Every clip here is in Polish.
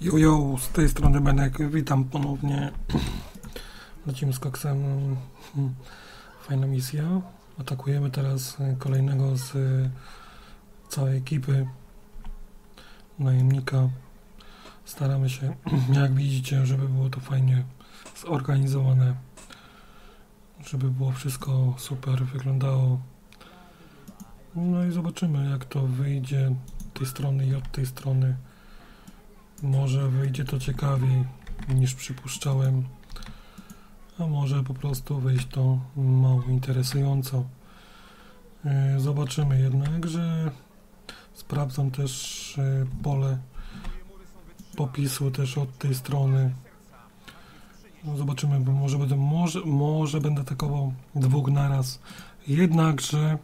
Jojo, z tej strony Benek, witam ponownie. Lecimy z koksem. Fajna misja. Atakujemy teraz kolejnego z całej ekipy najemnika. Staramy się, jak widzicie, żeby było to fajnie zorganizowane, żeby było wszystko super wyglądało. No i zobaczymy, jak to wyjdzie tej strony i od tej strony. Może wyjdzie to ciekawiej niż przypuszczałem, a może po prostu wyjść to mało interesująco. E, zobaczymy jednak, że sprawdzam też e, pole popisu też od tej strony. Zobaczymy, bo może będę, może, może będę atakował dwóch naraz. Jednakże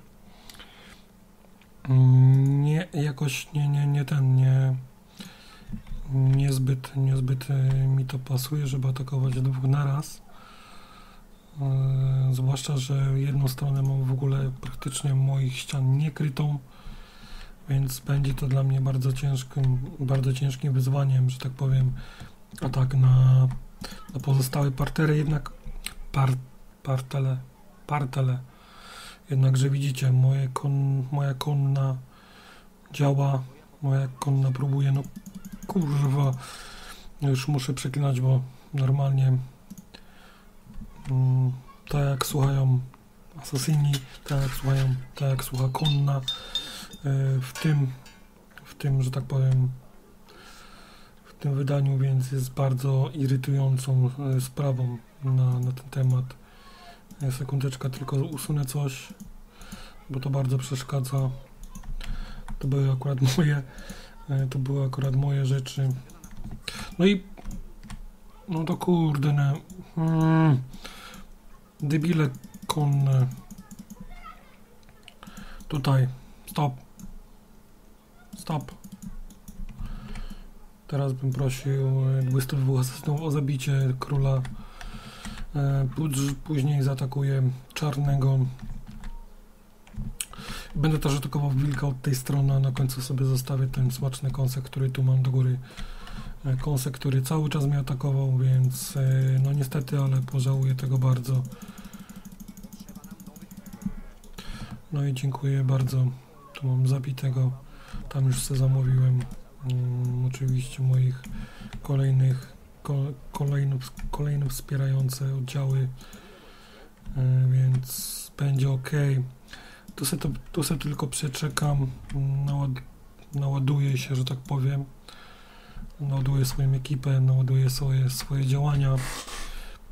mm, nie, jakoś nie, nie, nie ten, nie niezbyt, niezbyt e, mi to pasuje, żeby atakować dwóch naraz. E, zwłaszcza, że jedną stronę mam w ogóle praktycznie moich ścian niekrytą, więc będzie to dla mnie bardzo ciężkim, bardzo ciężkim wyzwaniem, że tak powiem, atak na, na pozostałe partery, jednak par, partele, partele. Jednakże widzicie, moje kon, moja konna działa, moja konna próbuje no kurwa, już muszę przeklinać, bo normalnie mm, tak jak słuchają Assassini, tak jak słuchają, tak jak słucha Konna, y, w tym, w tym, że tak powiem, w tym wydaniu, więc jest bardzo irytującą y, sprawą na, na ten temat. Sekundeczka, tylko usunę coś, bo to bardzo przeszkadza. To były akurat moje to były akurat moje rzeczy. No i no to kurde, ne. Hmm. Debile konne. Tutaj. Stop. Stop. Teraz bym prosił 22 asystów o zabicie króla. E, później zaatakuję czarnego Będę też atakował wilka od tej strony, a na końcu sobie zostawię ten smaczny kąsek, który tu mam do góry. E, kąsek, który cały czas mnie atakował, więc e, no niestety, ale pożałuję tego bardzo. No i dziękuję bardzo. Tu mam zabitego. Tam już sobie zamówiłem um, oczywiście moich kolejnych ko, kolejno, kolejno wspierające oddziały, y, więc będzie ok. Tu se, to, tu se tylko przeczekam, naład, naładuję się, że tak powiem, naładuję swoją ekipę, naładuję swoje, swoje działania.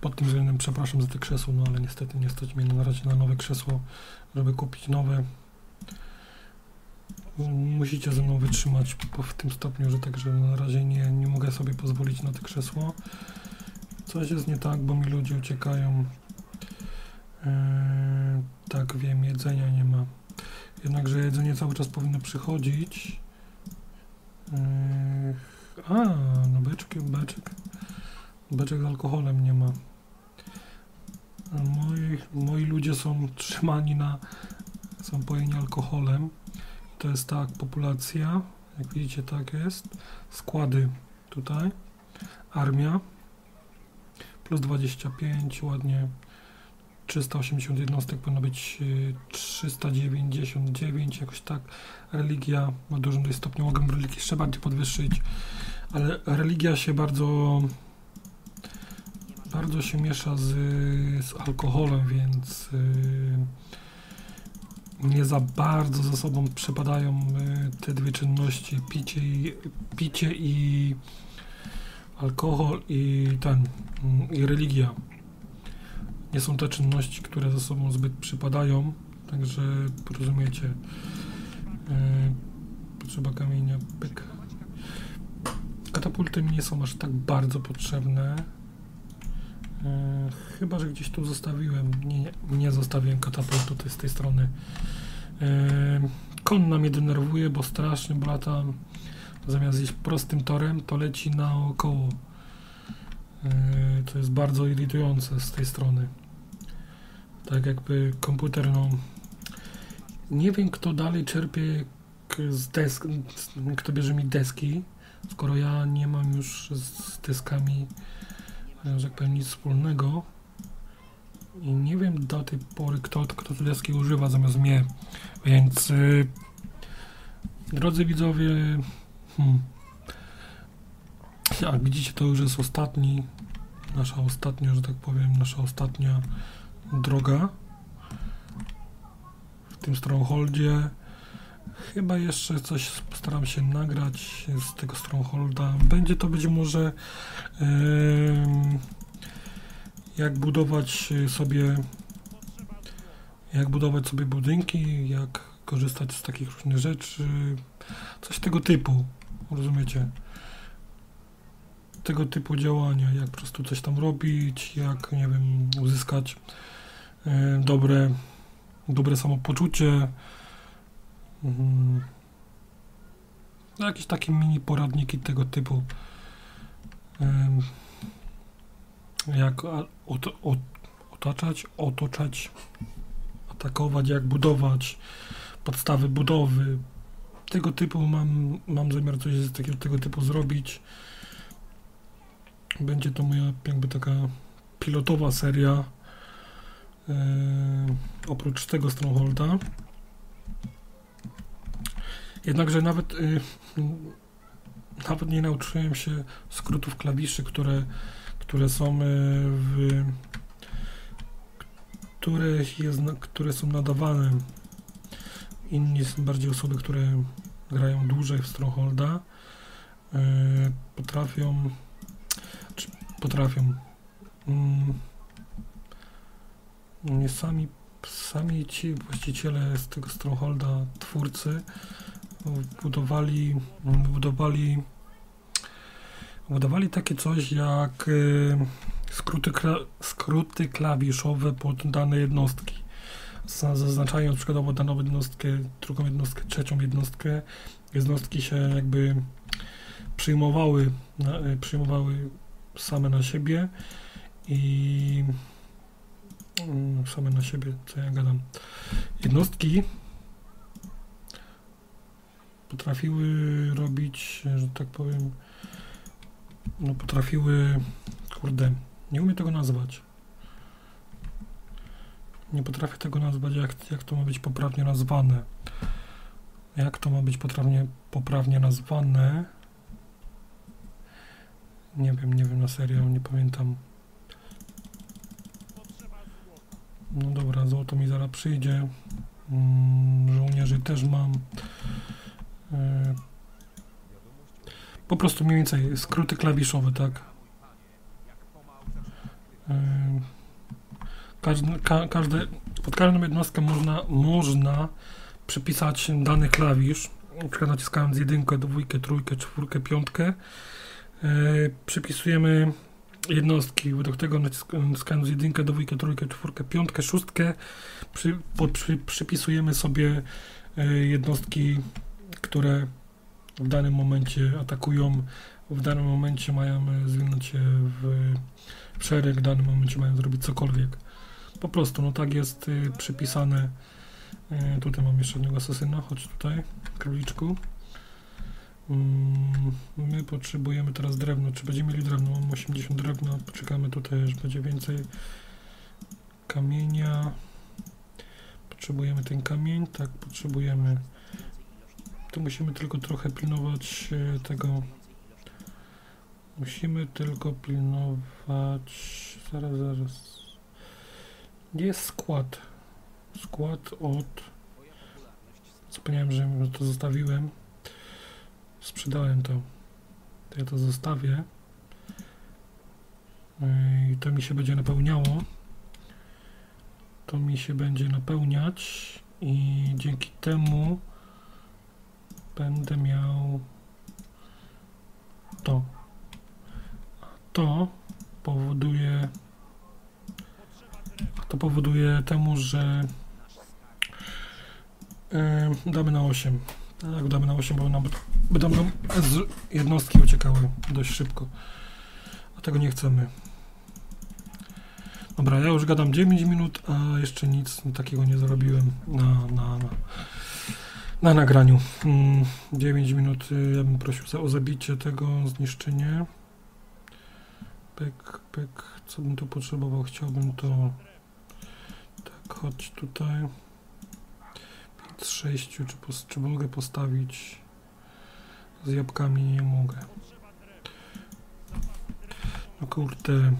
Pod tym względem przepraszam za te krzesło, no ale niestety nie stać mnie na razie na nowe krzesło, żeby kupić nowe. Musicie ze mną wytrzymać w tym stopniu, że także na razie nie, nie mogę sobie pozwolić na to krzesło. Coś jest nie tak, bo mi ludzie uciekają Yy, tak, wiem, jedzenia nie ma. Jednakże jedzenie cały czas powinno przychodzić. Yy, a, no beczki, beczek. Beczek z alkoholem nie ma. Moi, moi ludzie są trzymani na, są pojeni alkoholem. To jest tak, populacja, jak widzicie tak jest. Składy tutaj. Armia. Plus 25, ładnie 380 jednostek powinno być 399, y, jakoś tak. Religia ma dużym stopniu, mogę religię jeszcze bardziej podwyższyć, ale religia się bardzo bardzo się miesza z, z alkoholem, więc yy, nie za bardzo za sobą przepadają yy, te dwie czynności, picie i, picie i alkohol i ten, yy, i religia nie są to czynności, które ze sobą zbyt przypadają, także rozumiecie. Yy, potrzeba kamienia, pyk. Katapulty mi nie są aż tak bardzo potrzebne. Yy, chyba, że gdzieś tu zostawiłem. Nie, nie zostawiłem katapultu z tej strony. Yy, konna mnie denerwuje, bo strasznie brata zamiast iść prostym torem, to leci naokoło. To jest bardzo irytujące z tej strony tak jakby komputer, no nie wiem kto dalej czerpie z desk, kto bierze mi deski skoro ja nie mam już z dyskami, e, że tak powiem, nic wspólnego. I nie wiem do tej pory, kto, kto te deski używa zamiast mnie, więc yy, drodzy widzowie, hmm, jak widzicie, to już jest ostatni, nasza ostatnia, że tak powiem, nasza ostatnia droga w tym Strongholdzie. Chyba jeszcze coś postaram się nagrać z tego Strongholda. Będzie to być może yy, jak budować sobie jak budować sobie budynki, jak korzystać z takich różnych rzeczy, coś tego typu, rozumiecie? Tego typu działania, jak po prostu coś tam robić, jak, nie wiem, uzyskać dobre, dobre samopoczucie, Mhm. No, jakieś takie mini poradniki tego typu. Jak ot, ot, otaczać, otoczać, atakować, jak budować, podstawy budowy. Tego typu mam, mam zamiar coś z takiego tego typu zrobić. Będzie to moja jakby taka pilotowa seria. Yy, oprócz tego Strongholda. Jednakże nawet, y, nawet nie nauczyłem się skrótów klawiszy, które, które są y, w które, jest, które są nadawane. Inni są bardziej osoby, które grają dłużej w Strongholda. Y, potrafią, czy potrafią. Mm, nie sami, sami ci właściciele z tego Strongholda, twórcy, budowali, budowali, budowali takie coś jak y, skróty, skróty klawiszowe pod dane jednostki. Zaznaczając przykładowo daną jednostkę, drugą jednostkę, trzecią jednostkę, jednostki się jakby przyjmowały, y, przyjmowały same na siebie i same na siebie, co ja gadam. Jednostki potrafiły robić, że tak powiem, no potrafiły, kurde, nie umiem tego nazwać. Nie potrafię tego nazwać, jak, jak to ma być poprawnie nazwane. Jak to ma być poprawnie, poprawnie nazwane? Nie wiem, nie wiem na serio, nie pamiętam. No dobra, złoto mi zaraz przyjdzie. Mm, żołnierzy też mam. E, po prostu mniej więcej skróty klawiszowe, tak? E, każdy, ka, każde, pod każdą jednostkę można, można przypisać dany klawisz, na przykład naciskając jedynkę, dwójkę, trójkę, czwórkę, piątkę. E, przypisujemy jednostki, według tego naciskając jedynkę, dwójkę, trójkę, czwórkę, piątkę, szóstkę, przy, pod, przy, przypisujemy sobie jednostki które w danym momencie atakują, w danym momencie mają e, zwinąć się w szereg, w danym momencie mają zrobić cokolwiek. Po prostu, no tak jest y, przypisane. Tutaj mam jeszcze jednego asesyna, chodź tutaj, króliczku. Mm, my potrzebujemy teraz drewno. Czy będziemy mieli drewno? Mam 80 drewna. Poczekamy tutaj, że będzie więcej kamienia. Potrzebujemy ten kamień. Tak, potrzebujemy tu musimy tylko trochę pilnować e, tego. Musimy tylko pilnować. Zaraz, zaraz. Gdzie jest skład? Skład od. Zapomniałem, że to zostawiłem. Sprzedałem to. To ja to zostawię. E, I to mi się będzie napełniało. To mi się będzie napełniać i dzięki temu będę miał to. To powoduje to powoduje temu, że yy, damy na 8. Tak, damy na 8, bo nam będą nam z jednostki uciekały dość szybko. A tego nie chcemy. Dobra, ja już gadam 9 minut, a jeszcze nic takiego nie zrobiłem na, na, na na nagraniu. Mm, 9 minut. y, Ja bym prosił za, o zabicie tego, zniszczenie. Pyk, pyk. Co bym tu potrzebował? Chciałbym to. Tak, chodź tutaj. 5 z 6. Czy, czy mogę postawić z jabłkami? Nie mogę. No kurde.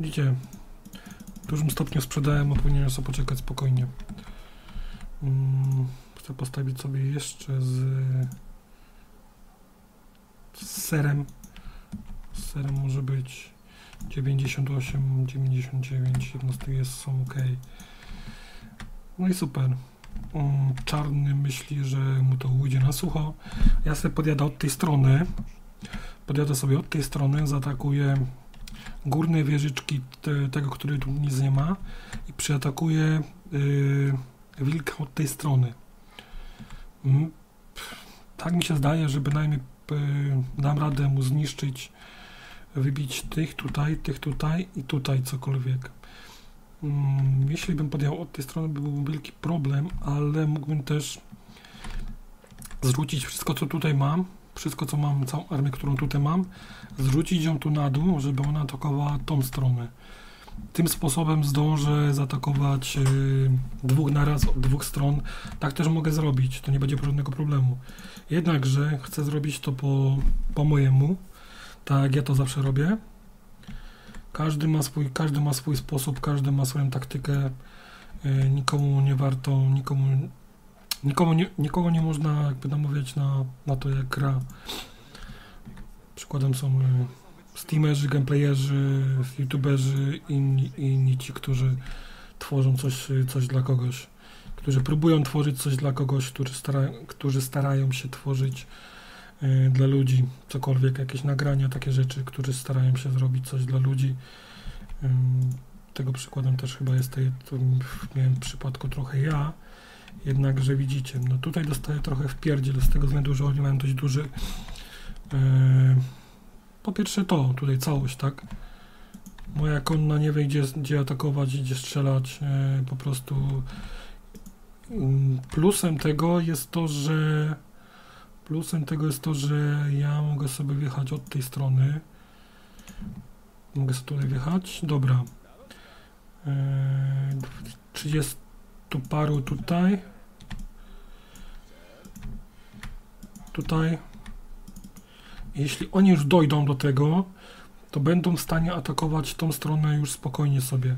Widzicie, w dużym stopniu sprzedałem, a powinienem sobie poczekać spokojnie. Mm, chcę postawić sobie jeszcze z, z serem. Z serem może być 98, 99 jednostek jest, są ok. No i super. Mm, Czarny myśli, że mu to ujdzie na sucho. Ja sobie podjadę od tej strony. Podjadę sobie od tej strony, zaatakuję górne wieżyczki te, tego, który tu nic nie ma i przyatakuję yy, wilka od tej strony. Mm, Tak mi się zdaje, że bynajmniej yy, dam radę mu zniszczyć, wybić tych tutaj, tych tutaj i tutaj cokolwiek. Mm, Jeśli bym podjął od tej strony, byłby wielki problem, ale mógłbym też zrzucić wszystko, co tutaj mam, wszystko, co mam, całą armię, którą tutaj mam, zrzucić ją tu na dół, żeby ona atakowała tą stronę. Tym sposobem zdążę zaatakować yy, dwóch naraz od dwóch stron. Tak też mogę zrobić, to nie będzie żadnego problemu. Jednakże chcę zrobić to po, po mojemu, tak ja to zawsze robię. Każdy ma swój, każdy ma swój sposób, każdy ma swoją taktykę. Yy, nikomu nie warto, nikomu, nikomu nie, nikogo nie można jakby namawiać na, na to, jak gra. Przykładem są yy, streamerzy, gameplayerzy, youtuberzy i inni, inni ci, którzy tworzą coś, coś dla kogoś. Którzy próbują tworzyć coś dla kogoś, którzy, stara, którzy starają się tworzyć y, dla ludzi cokolwiek, jakieś nagrania, takie rzeczy, którzy starają się zrobić coś dla ludzi. Tego przykładem też chyba jest tej, to miałem w przypadku trochę ja, jednakże widzicie, no tutaj dostaję trochę w pierdziel z tego względu, że oni mają dość duży yy, po pierwsze to, tutaj całość, tak? Moja konna nie wie, gdzie, gdzie atakować, gdzie strzelać. e, po prostu mm, plusem tego jest to, że plusem tego jest to, że ja mogę sobie wjechać od tej strony. Mogę sobie tutaj wjechać. Dobra. E, 30 paru tutaj. Tutaj. Jeśli oni już dojdą do tego, to będą w stanie atakować tą stronę już spokojnie sobie.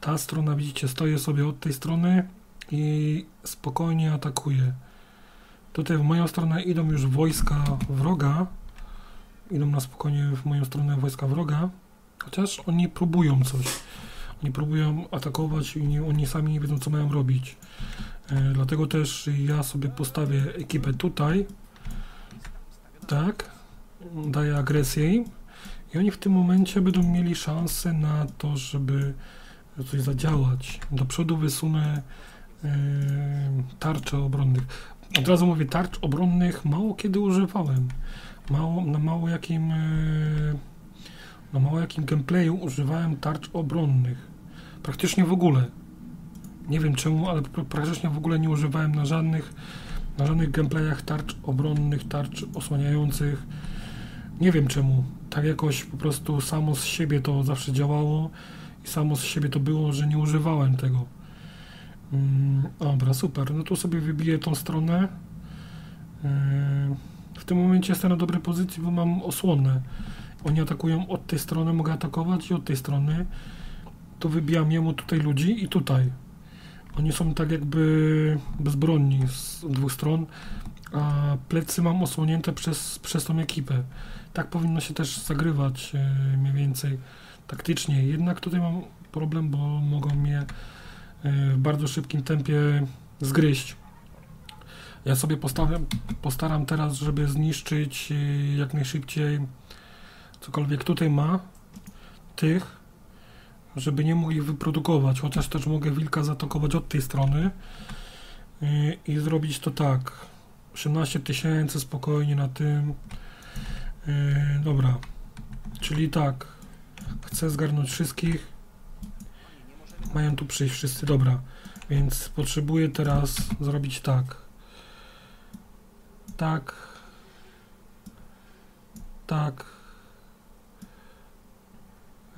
Ta strona, widzicie, stoję sobie od tej strony i spokojnie atakuję. Tutaj w moją stronę idą już wojska wroga. Idą na spokojnie w moją stronę wojska wroga. Chociaż oni próbują coś. Oni próbują atakować i nie, oni sami nie wiedzą, co mają robić. E, dlatego też ja sobie postawię ekipę tutaj. Tak. Daję agresję im. I oni w tym momencie będą mieli szansę na to, żeby coś zadziałać. Do przodu wysunę yy, tarcze obronnych. Od razu mówię, tarcz obronnych mało kiedy używałem. Mało, na mało jakim yy, na mało jakim gameplayu używałem tarcz obronnych. Praktycznie w ogóle. Nie wiem czemu, ale pr- praktycznie w ogóle nie używałem na żadnych na żadnych gameplayach tarcz obronnych, tarcz osłaniających. Nie wiem czemu. Tak jakoś po prostu samo z siebie to zawsze działało i samo z siebie to było, że nie używałem tego. Mm, dobra, super. No tu sobie wybiję tą stronę. Yy, w tym momencie jestem na dobrej pozycji, bo mam osłonę. Oni atakują od tej strony, mogę atakować i od tej strony. Tu wybijam jemu tutaj ludzi i tutaj. Oni są tak jakby bezbronni z dwóch stron, a plecy mam osłonięte przez, przez tą ekipę. Tak powinno się też zagrywać e, mniej więcej taktycznie. Jednak tutaj mam problem, bo mogą mnie e, w bardzo szybkim tempie zgryźć. Ja sobie postawiam, postaram teraz, żeby zniszczyć e, jak najszybciej cokolwiek tutaj ma, tych, żeby nie mógł ich wyprodukować, chociaż też mogę wilka zaatakować od tej strony yy, i zrobić to tak. 18 tysięcy spokojnie na tym. Dobra, czyli tak. Chcę zgarnąć wszystkich. Mają tu przyjść wszyscy, dobra. Więc potrzebuję teraz zrobić tak. Tak. Tak.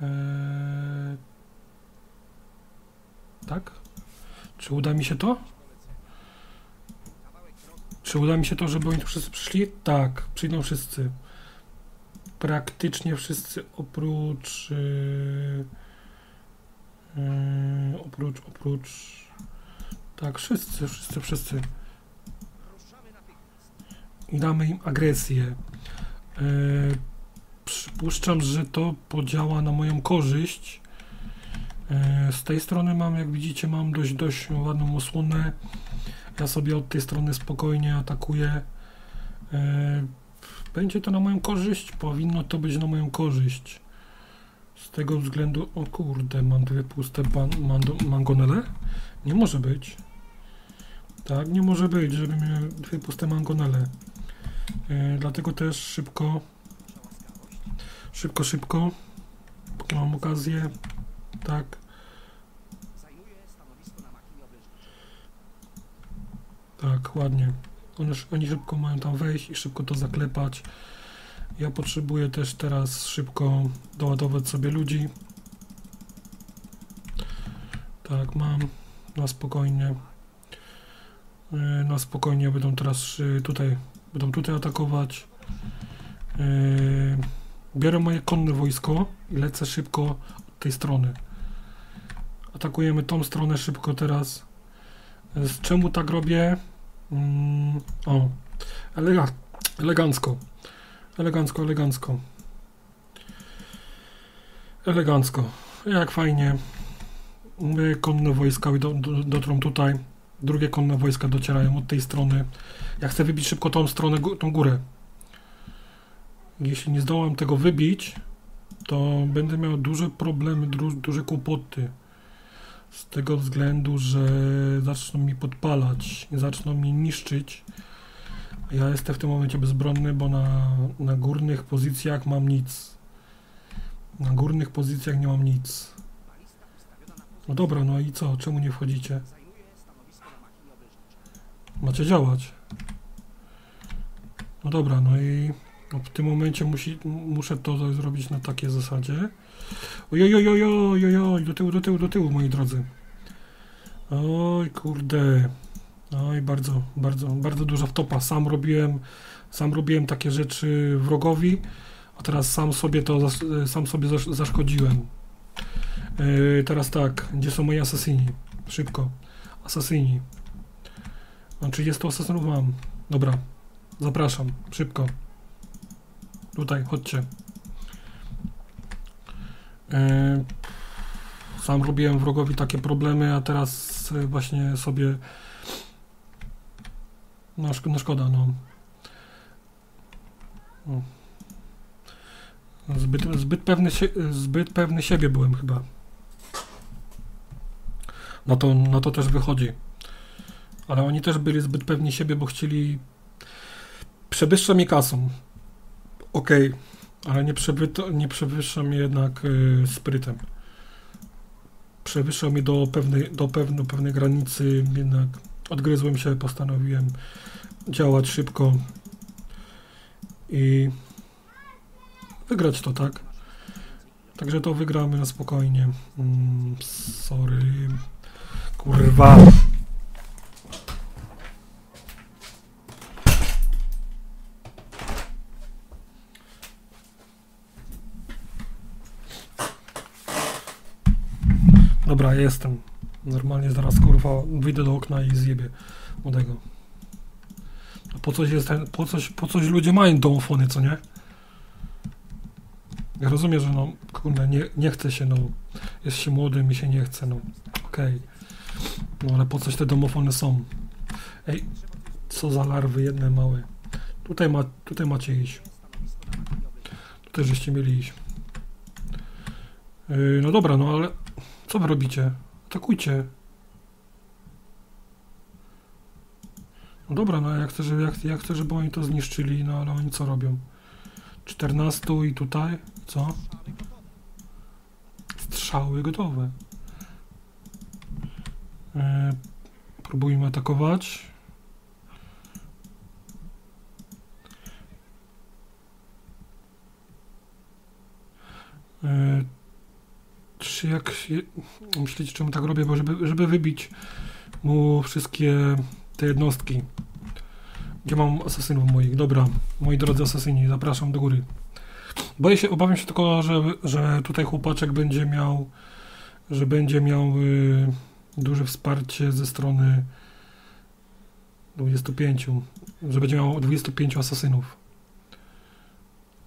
Eee, tak? Czy uda mi się to? Czy uda mi się to, żeby oni tu wszyscy przyszli? Tak, przyjdą wszyscy. Praktycznie wszyscy oprócz. Yy, yy, oprócz, oprócz. Tak, wszyscy, wszyscy, wszyscy. Damy im agresję. Yy, przypuszczam, że to podziała na moją korzyść. Yy, z tej strony mam, jak widzicie, mam dość, dość ładną osłonę. Ja sobie od tej strony spokojnie atakuję. Yy, będzie to na moją korzyść? Powinno to być na moją korzyść. Z tego względu... O kurde, mam dwie puste mangonele? Nie może być. Tak, nie może być, żeby miał dwie puste mangonele. Yy, dlatego też szybko... Szybko, szybko. Póki mam okazję. Tak. Tak, ładnie. Oni, oni szybko mają tam wejść i szybko to zaklepać. Ja potrzebuję też teraz szybko doładować sobie ludzi. Tak, mam na spokojnie. E, na spokojnie będą teraz e, tutaj, będą tutaj atakować. E, biorę moje konne wojsko i lecę szybko od tej strony. Atakujemy tą stronę szybko teraz. Z czemu tak robię? Mm, o, elega, elegancko. Elegancko, elegancko. Elegancko. Jak fajnie. Konne wojska do, do, dotrą tutaj. Drugie konne wojska docierają od tej strony. Ja chcę wybić szybko tą stronę, tą górę. Jeśli nie zdołam tego wybić, to będę miał duże problemy, duże kłopoty. Z tego względu, że zaczną mi podpalać, zaczną mi niszczyć. Ja jestem w tym momencie bezbronny, bo na, na górnych pozycjach mam nic. Na górnych pozycjach nie mam nic. No dobra, no i co? Czemu nie wchodzicie? Macie działać. No dobra, no i no w tym momencie musi, muszę to zrobić na takiej zasadzie. Ojojojojojojoj, do tyłu, do tyłu, do tyłu, moi drodzy. Oj, kurde. Oj, bardzo, bardzo, bardzo duża wtopa. Sam robiłem, sam robiłem takie rzeczy wrogowi, a teraz sam sobie to, sam sobie zaszkodziłem. Yy, teraz tak, gdzie są moi asasyni? Szybko. Asasyni. Mam 30 asasynów mam. Dobra, zapraszam, szybko. Tutaj, chodźcie. Yy, sam robiłem wrogowi takie problemy, a teraz właśnie sobie no, szk no szkoda, no. Zbyt, zbyt, pewny zbyt pewny siebie byłem chyba. No to, no to też wychodzi. Ale oni też byli zbyt pewni siebie, bo chcieli przewyższa mnie kasą. Okej, okay. ale nie, nie przewyższa mnie jednak y, sprytem. Przewyższał mnie do pewnej, do pewno, pewnej granicy, jednak odgryzłem się, postanowiłem działać szybko i wygrać to, tak? Także to wygramy na spokojnie. Mm, sorry. Kurwa. Dobra, jestem. Normalnie zaraz kurwa wyjdę do okna i zjebię młodego. A po coś jest ten, po coś, po coś ludzie mają domofony, co nie? Ja rozumiem, że no, kurde, nie, nie chce się, no, jest się młody, mi się nie chce, no, okej. Okay. No, ale po coś te domofony są? Ej, co za larwy jedne małe. Tutaj, ma, tutaj macie iść. Tutaj żeście mieli iść. Yy, no dobra, no ale co wy robicie? Atakujcie. No dobra, no ja chcę, żeby, ja, ja chcę, żeby oni to zniszczyli, no ale oni co robią? 14 i tutaj, co? Strzały gotowe. E, próbujmy atakować. E, czy jak się, myślicie, czemu tak robię? Bo żeby, żeby wybić mu wszystkie te jednostki. Gdzie mam asasynów moich? Dobra, moi drodzy asasyni, zapraszam do góry. Boję się, obawiam się tylko, że, że tutaj chłopaczek będzie miał, że będzie miał y, duże wsparcie ze strony 25, że będzie miał 25 asasynów.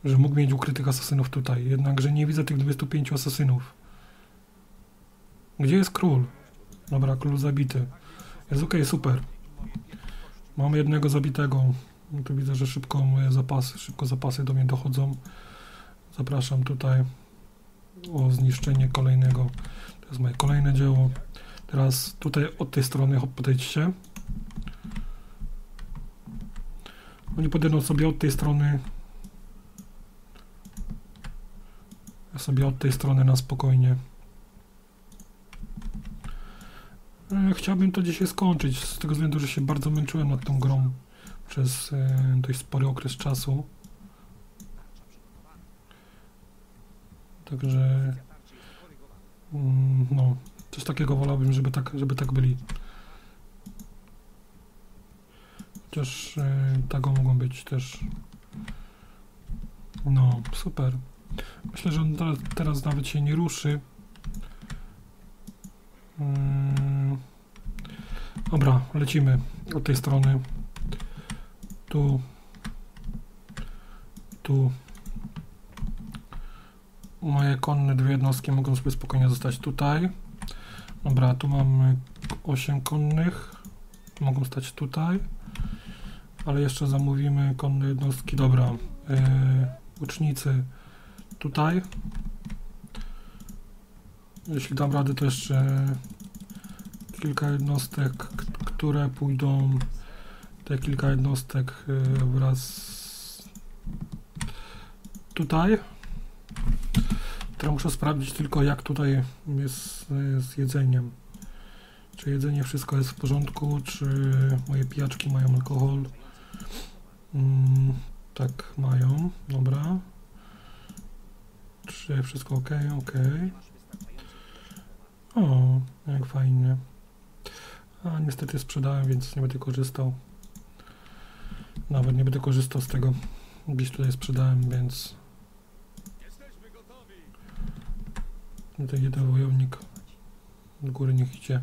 Że mógł mieć ukrytych asasynów tutaj, jednakże nie widzę tych 25 asasynów. Gdzie jest król? Dobra, król zabity. Jest ok, super. Mamy jednego zabitego. Tu widzę, że szybko moje zapasy, szybko zapasy do mnie dochodzą. Zapraszam tutaj o zniszczenie kolejnego. To jest moje kolejne dzieło. Teraz tutaj od tej strony podejdźcie. Oni podejdą sobie od tej strony. Ja sobie od tej strony na spokojnie. E, chciałbym to dzisiaj skończyć, z tego względu, że się bardzo męczyłem nad tą grą przez e, dość spory okres czasu. Także mm, no, coś takiego wolałbym, żeby tak, żeby tak byli. Chociaż e, tego mogą być też. No, super. Myślę, że on teraz nawet się nie ruszy. Mm. Dobra, lecimy od tej strony. Tu. Tu. Moje konne dwie jednostki mogą sobie spokojnie zostać tutaj. Dobra, tu mamy 8 konnych. Mogą stać tutaj. Ale jeszcze zamówimy konne jednostki. Dobra. Yy, ucznicy tutaj. Jeśli dam radę, to jeszcze kilka jednostek, które pójdą, te kilka jednostek y, wraz tutaj. Teraz muszę sprawdzić tylko, jak tutaj jest z jedzeniem. Czy jedzenie wszystko jest w porządku, czy moje pijaczki mają alkohol. Mm, tak, mają, dobra. Czy wszystko ok, ok. O, jak fajnie. A niestety sprzedałem, więc nie będę korzystał. Nawet nie będę korzystał z tego. Gdzieś tutaj sprzedałem, więc... Tutaj jeden wojownik do góry niech idzie.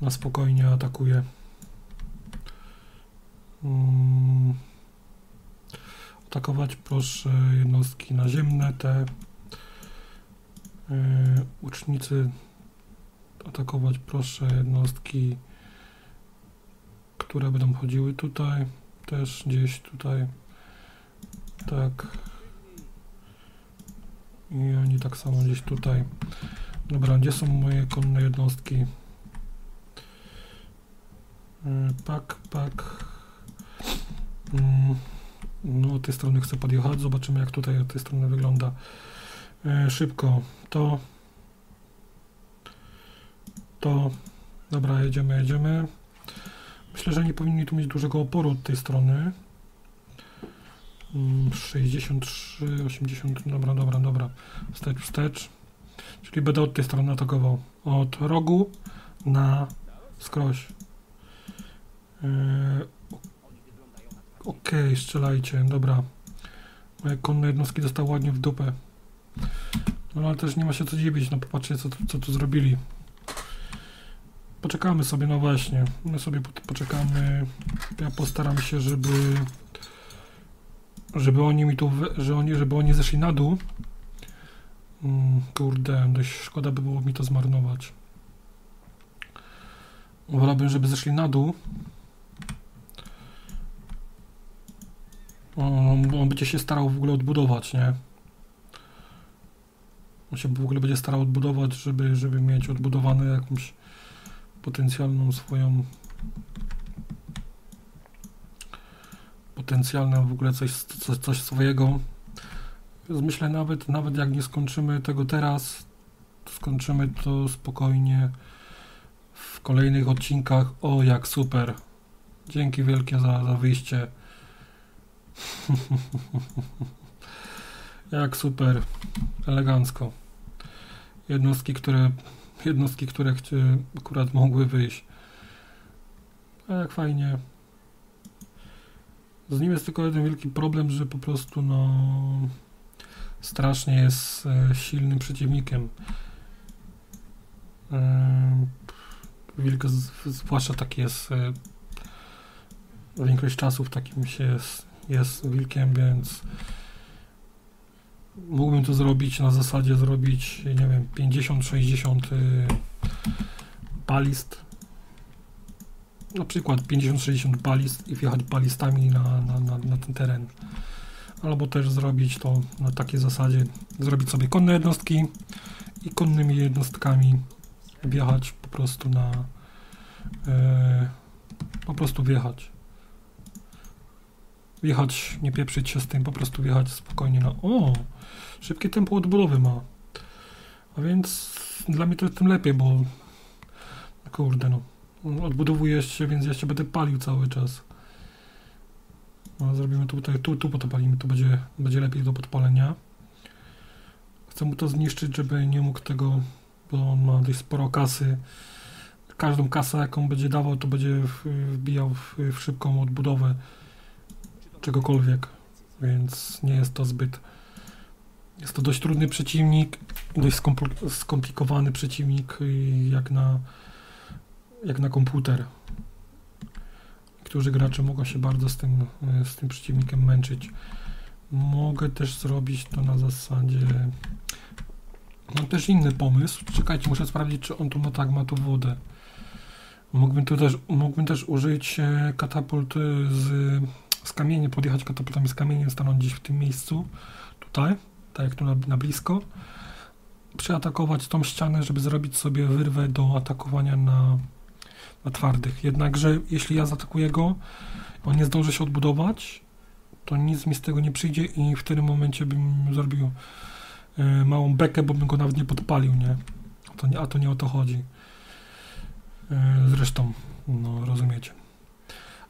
Na spokojnie atakuje. Hmm. Atakować proszę jednostki naziemne, te ucznicy atakować proszę jednostki, które będą chodziły tutaj, też gdzieś tutaj, tak i oni tak samo gdzieś tutaj. Dobra, gdzie są moje konne jednostki? Yy, pak, pak. Yy. No, od tej strony chcę podjechać. Zobaczymy, jak tutaj od tej strony wygląda. E, szybko. To. To. Dobra, jedziemy, jedziemy. Myślę, że nie powinni tu mieć dużego oporu od tej strony. 63, mm, 80, dobra, dobra, dobra. Wstecz, wstecz. Czyli będę od tej strony atakował. Od rogu na skroś. Yy, Okej, okay, strzelajcie, dobra. Moje konne jednostki dostały ładnie w dupę. No ale też nie ma się co dziwić, no popatrzcie co, co tu zrobili. Poczekamy sobie, no właśnie. My sobie poczekamy. Ja postaram się, żeby żeby oni mi tu, że oni, żeby oni zeszli na dół. Mm, kurde, dość szkoda by było mi to zmarnować. Wolałbym, żeby zeszli na dół. On, on będzie się starał w ogóle odbudować, nie? On się w ogóle będzie starał odbudować, żeby, żeby mieć odbudowane jakąś potencjalną swoją potencjalne w ogóle coś, coś, coś swojego. Więc myślę nawet, nawet jak nie skończymy tego teraz, skończymy to spokojnie w kolejnych odcinkach. O, jak super. Dzięki wielkie za, za wyjście. jak super. Elegancko. Jednostki, które jednostki, które akurat mogły wyjść. A jak fajnie. Z nim jest tylko jeden wielki problem, że po prostu no strasznie jest e, silnym przeciwnikiem. E, Wilk, zwłaszcza taki jest e, większość czasów takim się jest, jest wilkiem, więc mógłbym to zrobić na zasadzie zrobić, nie wiem, 50-60 y, balist. Na przykład 50-60 balist i wjechać balistami na, na, na, na ten teren. Albo też zrobić to na takiej zasadzie, zrobić sobie konne jednostki i konnymi jednostkami wjechać po prostu na e, po prostu wjechać. Wjechać, nie pieprzyć się z tym, po prostu wjechać spokojnie na o, szybkie tempo odbudowy ma. A więc dla mnie to jest tym lepiej, bo kurde no, się, więc ja się będę palił cały czas. No, zrobimy tutaj, tu, tu podpalimy, to będzie, będzie lepiej do podpalenia. Chcę mu to zniszczyć, żeby nie mógł tego, bo on ma dość sporo kasy. Każdą kasę, jaką będzie dawał, to będzie wbijał w, w szybką odbudowę czegokolwiek, więc nie jest to zbyt. Jest to dość trudny przeciwnik, dość skompl- skomplikowany przeciwnik, jak na, jak na komputer. Niektórzy gracze mogą się bardzo z tym, y, z tym przeciwnikiem męczyć. Mogę też zrobić to na zasadzie. Mam też inny pomysł. Czekajcie, muszę sprawdzić, czy on tu ma tak, ma tu wodę. Mógłbym tu też, mógłbym też użyć e, katapult e, z, z kamieniem, podjechać katapultami z kamieniem, stanąć gdzieś w tym miejscu, tutaj, tak jak tu na, na blisko, przeatakować tą ścianę, żeby zrobić sobie wyrwę do atakowania na, na twardych. Jednakże jeśli ja zaatakuję go, on nie zdąży się odbudować, to nic mi z tego nie przyjdzie i w tym momencie bym zrobił e, małą bekę, bo bym go nawet nie podpalił, nie? A to nie, a to nie o to chodzi. E, Zresztą, no rozumiecie.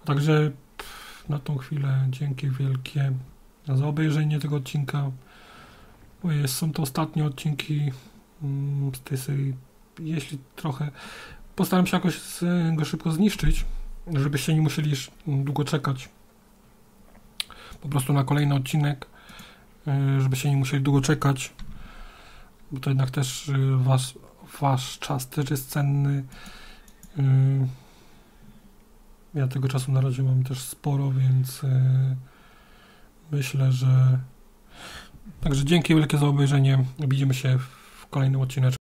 Także na tą chwilę dzięki wielkie za obejrzenie tego odcinka. Są to ostatnie odcinki mm, z tej serii. Jeśli trochę postaram się jakoś go szybko zniszczyć, żebyście nie musieli długo czekać po prostu na kolejny odcinek, e, żebyście nie musieli długo czekać, bo to jednak też e, wasz, wasz czas też jest cenny. Ja tego czasu na razie mam też sporo, więc yy, myślę, że. Także dzięki wielkie za obejrzenie. Widzimy się w kolejnym odcinku.